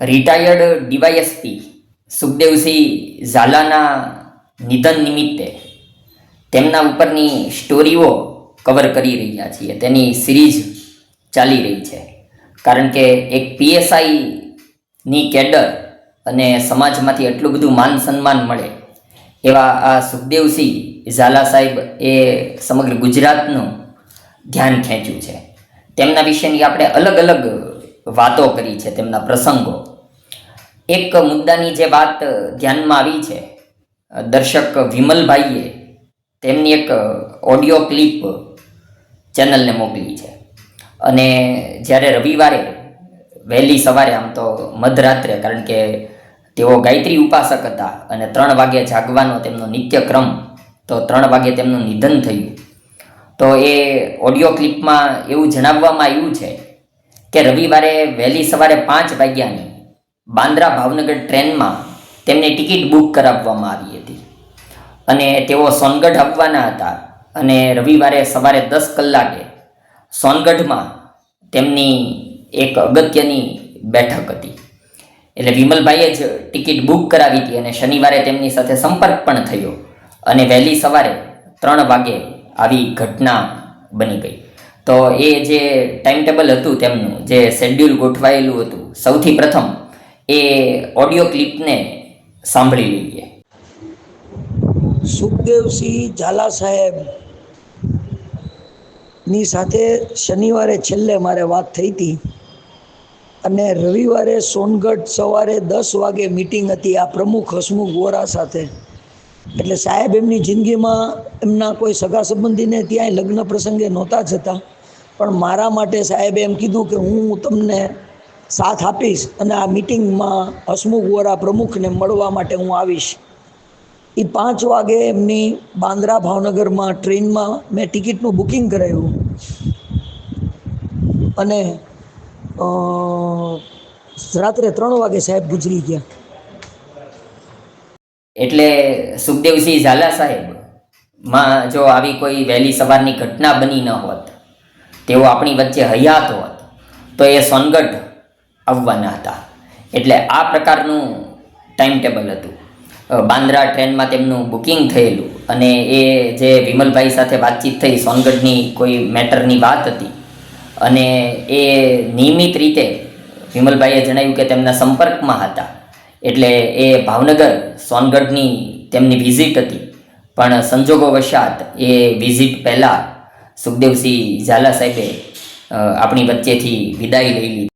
Retired DYSP Sukhdevsinh ઝાલાના નિધન નિમિત્તે તેમના ઉપરની સ્ટોરીઓ કવર કરી રહ્યા છીએ. તેની સિરીઝ ચાલી રહી છે. કારણ કે એક પીએસઆઈની કેડર અને સમાજમાંથી એટલું બધું માન સન્માન મળે એવા આ સુખદેવસિંહ ઝાલા સાહેબ એ સમગ્ર ગુજરાતનું ધ્યાન ખેંચ્યું છે. તેમના વિશેની આપણે અલગ અલગ વાતો કરી છે તેમના પ્રસંગો. એક મુદ્દાની જે વાત ધ્યાનમાં આવી છે, દર્શક વિમલભાઈએ તેમની એક ઓડિયો ક્લિપ ચેનલને મોકલી છે. અને જ્યારે રવિવારે વહેલી સવારે આમ તો મધરાત્રે, કારણ કે તેઓ ગાયત્રી ઉપાસક હતા અને ત્રણ વાગે જાગવાનો તેમનો નિત્યક્રમ, તો ત્રણ વાગે તેમનું નિધન થયું. તો એ ઓડિયો ક્લિપમાં એવું જણાવવામાં આવ્યું છે કે રવિવારે વહેલી સવારે પાંચ વાગ્યાની બાંદ્રા ભાવનગર ટ્રેનમાં તેમને ટિકિટ બુક કરાવવામાં આવી હતી. અને તેઓ સોનગઢ આવવાના હતા અને રવિવારે સવારે દસ કલાકે સોનગઢમાં તેમની એક અગત્યની બેઠક હતી. એટલે વિમલભાઈએ જ ટિકિટ બુક કરાવી હતી અને શનિવારે તેમની સાથે સંપર્ક પણ થયો અને વહેલી સવારે ત્રણ વાગે આવી ઘટના બની ગઈ. તો એ જે ટાઈમ ટેબલ હતું તેમનું, જે શેડ્યુલ ગોઠવાયેલું હતું, સૌથી પ્રથમ એ ઓડિયો ક્લિપને સાંભળી લઈએ. સુખદેવસિંહ ઝાલા સાહેબની સાથે શનિવારે છેલ્લે મારે વાત થઈ હતી અને રવિવારે સોનગઢ સવારે દસ વાગે મિટિંગ હતી આ પ્રમુખ હસમુખ વોરા સાથે. એટલે સાહેબ એમની જિંદગીમાં એમના કોઈ સગા સંબંધીને ત્યાં લગ્ન પ્રસંગે નહોતા જતા. પણ મારા માટે સાહેબે એમ કીધું કે હું તમને સાથ આપીશ અને આ મિટિંગમાં હસમુખ વોરા પ્રમુખને મળવા માટે હું આવીશ. એ પાંચ વાગે એમની બાંદ્રા ભાવનગરમાં ટ્રેનમાં મેં ટિકિટનું બુકિંગ કરાવ્યું. અને રાત્રે ત્રણ વાગે સાહેબ ગુજરી ગયા. એટલે સુખદેવસિંહ ઝાલા સાહેબ, માં જો આવી કોઈ વહેલી સવારની ઘટના બની ન હોત તેઓ આપણી વચ્ચે હયાત હોત, તો એ સોનગઢ આવવાના હતા. એટલે આ પ્રકારનું ટાઈમ ટેબલ હતું બાંદ્રા ટ્રેનમાં તેમનું બુકિંગ થયેલું અને એ જે વિમલભાઈ સાથે વાતચીત થઈ સોનગઢની કોઈ મેટરની વાત હતી અને એ નિયમિત રીતે વિમલભાઈએ જણાવ્યું કે તેમના સંપર્કમાં હતા. એટલે એ ભાવનગર સોનગઢની તેમની વિઝિટ હતી. પણ સંજોગો વશાત એ વિઝિટ પહેલાં સુખદેવસિંહ ઝાલા સાહેબે આપણી વચ્ચેથી વિદાય લઈ લીધી.